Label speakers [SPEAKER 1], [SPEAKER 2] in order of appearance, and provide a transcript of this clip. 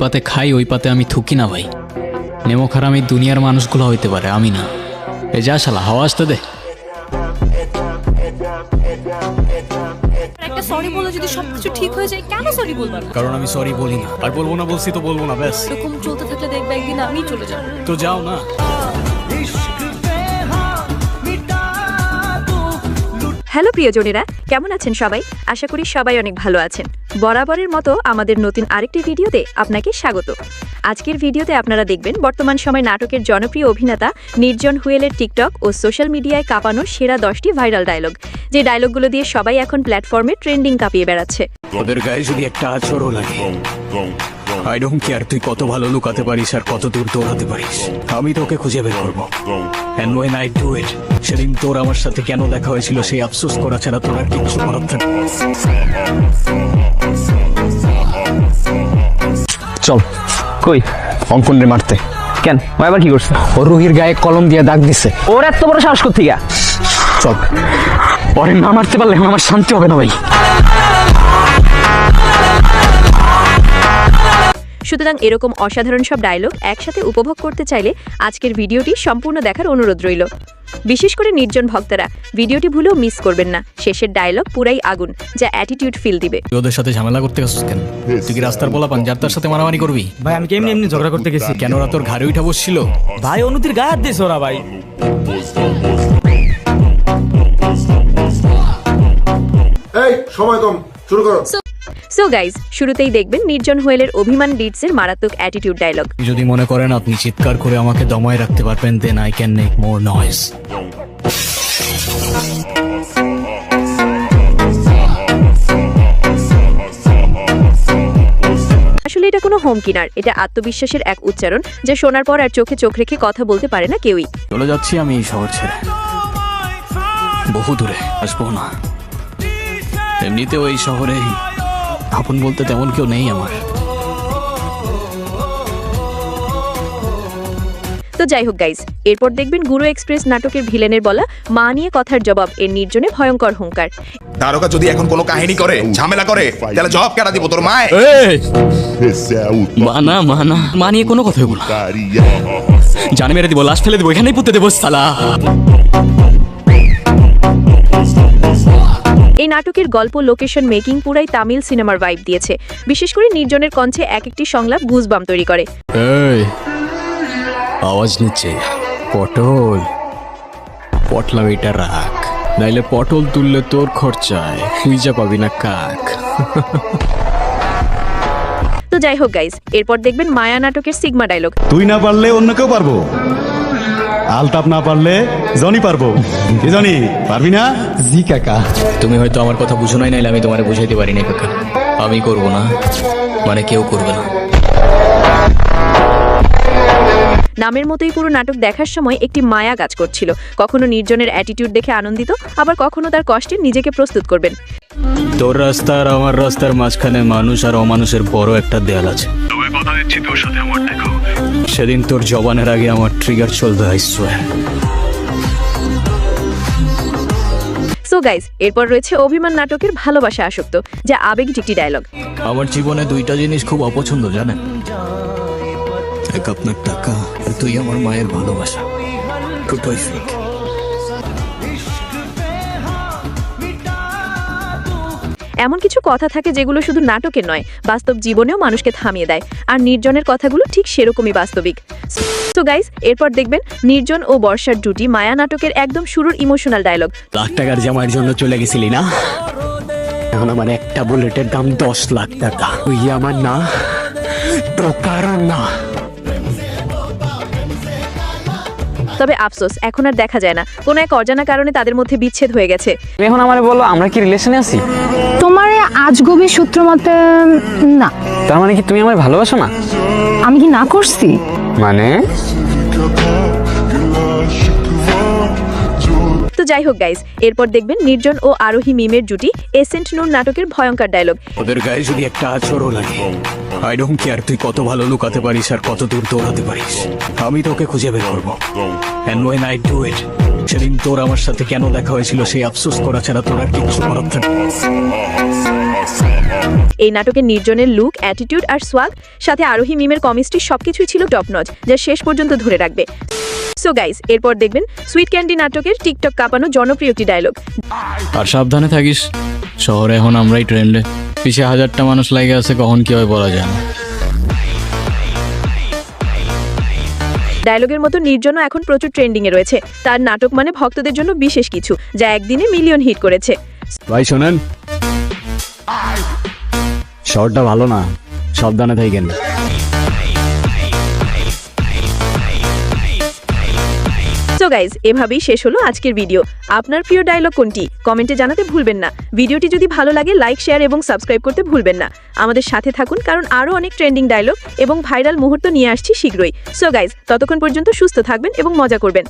[SPEAKER 1] পাতে খাই ওই পাতে আমি থুকি না ভাই। নেমো খারাপ এই দুনিয়ার মানুষগুলো হইতে পারে আমি না। এ যা শালা হাওয়া আসতে দে।
[SPEAKER 2] একটা সরি বলে যদি সবকিছু ঠিক হয়ে যায় কেন সরি বলব? না
[SPEAKER 1] কারণ আমি সরি বলি না। আর বলব না বলছি তো বলব না ব্যাস।
[SPEAKER 2] এরকম চলতে থাকলে দেখবে একদিন আমি চলে যাব।
[SPEAKER 1] তো যাও না।
[SPEAKER 3] হ্যালো প্রিয়জনেরা কেমন আছেন সবাই? আশা করি সবাই অনেক ভালো আছেন। বরাবরের মতো আমাদের নতুন আরেকটি ভিডিওতে আপনাকে স্বাগত। আজকের ভিডিওতে আপনারা দেখবেন বর্তমান সময় নাটকের জনপ্রিয় অভিনেতা নির্জন হুয়েলের টিকটক ও সোশ্যাল মিডিয়ায় কাঁপানো সেরা দশটি ভাইরাল ডায়লগ। যে ডায়লগগুলো দিয়ে সবাই এখন প্ল্যাটফর্মে ট্রেন্ডিং কাঁপিয়ে বেড়াচ্ছে।
[SPEAKER 1] ওদের গায়ে যদি একটা আচরও লাগে আই ডোন্ট কেয়ার তুই কত ভালো লুকাতে পারিস আর কত দূর দৌড়াতে পারিস। আমি তোকে খুঁজে বের করব। And when I do it সেদিন তোর আমার সাথে কেন দেখা হয়েছিল সেই আফসোস করা ছাড়া তোর আর কিচ্ছু করার থাকে
[SPEAKER 4] চল
[SPEAKER 5] কই?
[SPEAKER 4] অঙ্কন রে মারতে।
[SPEAKER 5] কেন? ও আবার কি করছে?
[SPEAKER 4] ও রুহির গায়ে কলম দিয়ে দাগ দিছে।
[SPEAKER 5] ওর এত বড় সাহস করতে গা
[SPEAKER 4] চল। পরে না মারতে পারলে আমার শান্তি হবে না ভাই।
[SPEAKER 3] সুতরাং এরকম অসাধারণ সব ডায়লগ একসাথে উপভোগ করতে চাইলে আজকের ভিডিওটি সম্পূর্ণ দেখার অনুরোধ রইল। বিশেষ করে নির্জন ভক্তরা ভিডিওটি ভুলেও মিস করবেন না। শেষের ডায়লগ পুরাই আগুন যা অ্যাটিটিউড ফিল দিবে।
[SPEAKER 1] ওদের সাথে ঝামেলা করতে গেছিস কেন? তুই কি রাস্তার বলা পান? যার তার সাথে মারামারি করবি?
[SPEAKER 6] ভাই আমি কেমনি এমনি ঝগড়া করতে গেছি?
[SPEAKER 1] কেন ওরা তোর ঘাড়ে উঠা বসছিল?
[SPEAKER 6] ভাই অনুতির গায়ে হাত দিয়েছে ওরা ভাই।
[SPEAKER 7] এই সময় কম শুরু করো।
[SPEAKER 3] সো গাইজ শুরুতেই দেখবেন নির্জন হোয়েলের অভিমান ডিডসের মারাত্মক অ্যাটিটিউড ডায়লগ
[SPEAKER 1] যদি মনে করেন আপনি চিৎকার করে আমাকে দমায় রাখতে পারবেন then I can make more noise
[SPEAKER 3] আসলে এটা কোনো হোম কিনার এটা আত্মবিশ্বাসের এক উচ্চারণ যা শোনার পর আর চোখে চোখ রেখে কথা বলতে পারে না কেউই।
[SPEAKER 1] চলে যাচ্ছি আমি এই শহর ছেড়ে। বহু দূরে আসব না। এমনিতেও এই শহরে আপন বলতে তেমন কেউ নেই আমার।
[SPEAKER 3] তো যাই হোক গাইজ এরপর দেখবেন গুরু এক্সপ্রেস নাটকের ভিলেনের বলা মা নিয়ে কথার জবাব এর নির্জনে ভয়ঙ্কর হুঙ্কার।
[SPEAKER 8] তারকা যদি এখন কোনো কাহিনী করে ঝামেলা করে তাহলে জবাব কেটা দিব তোর মায়?
[SPEAKER 1] মানা মানা মা নিয়ে কোনো কথা বলো। জানে মেরে দিব লাশ ফেলে দেবো এখানেই পুঁতে দেবো সালা।
[SPEAKER 3] এই নাটকের গল্প লোকেশন মেকিং পুরাই তামিল সিনেমার ভাইব দিয়েছে। বিশেষ করে নির্জনের কণ্ঠে এক একটি সংলাপ গুজবাম তৈরি করে।
[SPEAKER 1] এই আওয়াজ নিচ্ছে। পটল। পটলা এটা রাখ। নাইলে পটল তুললে তোর খরচায়। তুই যা পাবি না কাক।
[SPEAKER 3] তো যাই হোক গাইজ এরপর দেখবেন মায়া নাটকের সিগমা ডায়লগ
[SPEAKER 9] তুই না পারলে অন্য কেউ পারব। আলতাপ না পারলে জনি পারব। কি জনি পারবি না?
[SPEAKER 4] জি কাকা।
[SPEAKER 1] তুমি হয়তো আমার কথা বুঝো নাই নাইলে আমি তোমারে বুঝাইতে পারি না কাকা। আমি করব না। মানে কেউ করবে না।
[SPEAKER 3] নামের মতোই পুরো নাটক দেখার সময় একটি মায়া কাজ করছিল। কখনো নির্জনের অ্যাটিটিউড দেখে আনন্দিত আবার কখনো তার কষ্টে নিজেকে প্রস্তুত করবেন।
[SPEAKER 1] তোর রাস্তা আর আমার রাস্তার মাঝখানে মানুষ আর অমানুষের বড় একটা দেয়াল আছে। সেদিন তোর জবানের আগে আমার ট্রিগার চলবে আই সোয়ার
[SPEAKER 3] সো গাইজ এরপর রয়েছে অভিমান নাটকের ভালোবাসা আসক্ত যা আবেগ একটি ডায়লগ
[SPEAKER 1] আমার জীবনে দুইটা জিনিস খুব অপছন্দ জানেন? এক আপনার টাকা আর তুই আমার মায়ের ভালোবাসা। দুটোই ফেক
[SPEAKER 3] এমন কিছু কথা থাকে যেগুলো শুধু নাটকে নয়, বাস্তব জীবনেও মানুষকে থামিয়ে দেয়। আর নির্জনের কথাগুলো ঠিক সেরকমই বাস্তবিক। তো গাইস এরপর দেখবেন নির্জন ও বর্ষার জুটি মায়া নাটকের একদম শুরুর ইমোশনাল ডায়লগ
[SPEAKER 1] লাখ টাকার জামাইয়ের জন্য চলে গেছিলি না? এখন আমার একটা বুলেটের দাম দশ লাখ টাকা। তুই আমার না প্রকারণ না।
[SPEAKER 3] তবে আফসোস এখন আর দেখা যায় না। কোনো এক অজানা কারণে তাদের মধ্যে বিচ্ছেদ হয়ে গেছে।
[SPEAKER 5] তুমি এখন আমারে বলো আমরা কি রিলেশনে আছি?
[SPEAKER 10] তোমার আজগবি সূত্র মতে না।
[SPEAKER 5] তার মানে কি তুমি আমার ভালোবাসো না?
[SPEAKER 10] আমি কি না করছি?
[SPEAKER 5] মানে?
[SPEAKER 3] যাই হোক গাইজ এরপর দেখবেন নির্জন ও আরোহী মিমের জুটি এসেন্ট নূর নাটকের ভয়ঙ্কর ডায়লগ
[SPEAKER 1] ওদের গায়ে যদি একটা আচরও লাগে আই ডোন্ট কেয়ার তুই কত ভালো লুকাতে পারিস আর কত দূর দৌড়াতে পারিস। আমি তোকে খুঁজে বের করব। And when I do it সেদিন তোর আমার সাথে কেন দেখা হয়েছিল সেই আফসোস করা ছাড়া তোর আর কিচ্ছু করার থাকে।
[SPEAKER 3] এই নাটকের নির্জনের লুক অ্যাটিটিউড আর সোয়াগ সাথে আরোহী মিমের কমিস্ট্রি সবকিছুই ছিল টপ নচ যা শেষ পর্যন্ত ধরে রাখবে। সো গাইস এরপর দেখবেন সুইট ক্যান্ডি নাটকের টিকটক কাঁপানো জনপ্রিয় একটি ডায়লগ
[SPEAKER 1] আর সাবধানে থাকিস শহরে এখন আমরাই ট্রেন্ডে পিছিয়ে হাজারটা মানুষ লাগে আছে কখন কি হয় বলা যায় না।
[SPEAKER 3] ডায়লগের মতো নির্জন এখন প্রচুর ট্রেন্ডিংয়ে রয়েছে। তার নাটক মানে ভক্তদের জন্য বিশেষ কিছু যা একদিনে মিলিয়ন হিট করেছে।
[SPEAKER 1] ভাই শোনেন। শহরটা ভালো না, সাবধানে থাকেন।
[SPEAKER 3] সো গাইজ এভাবেই শেষ হলো আজকের ভিডিও আপনার প্রিয় ডায়লগ কোনটি? কমেন্টে জানাতে ভুলবেন না। ভিডিওটি যদি ভালো লাগে লাইক শেয়ার এবং সাবস্ক্রাইব করতে ভুলবেন না। আমাদের সাথে থাকুন, কারণ আরও অনেক ট্রেন্ডিং ডায়লগ এবং ভাইরাল মুহূর্ত নিয়ে আসছি শীঘ্রই। সো গাইজ ততক্ষণ পর্যন্ত সুস্থ থাকবেন এবং মজা করবেন।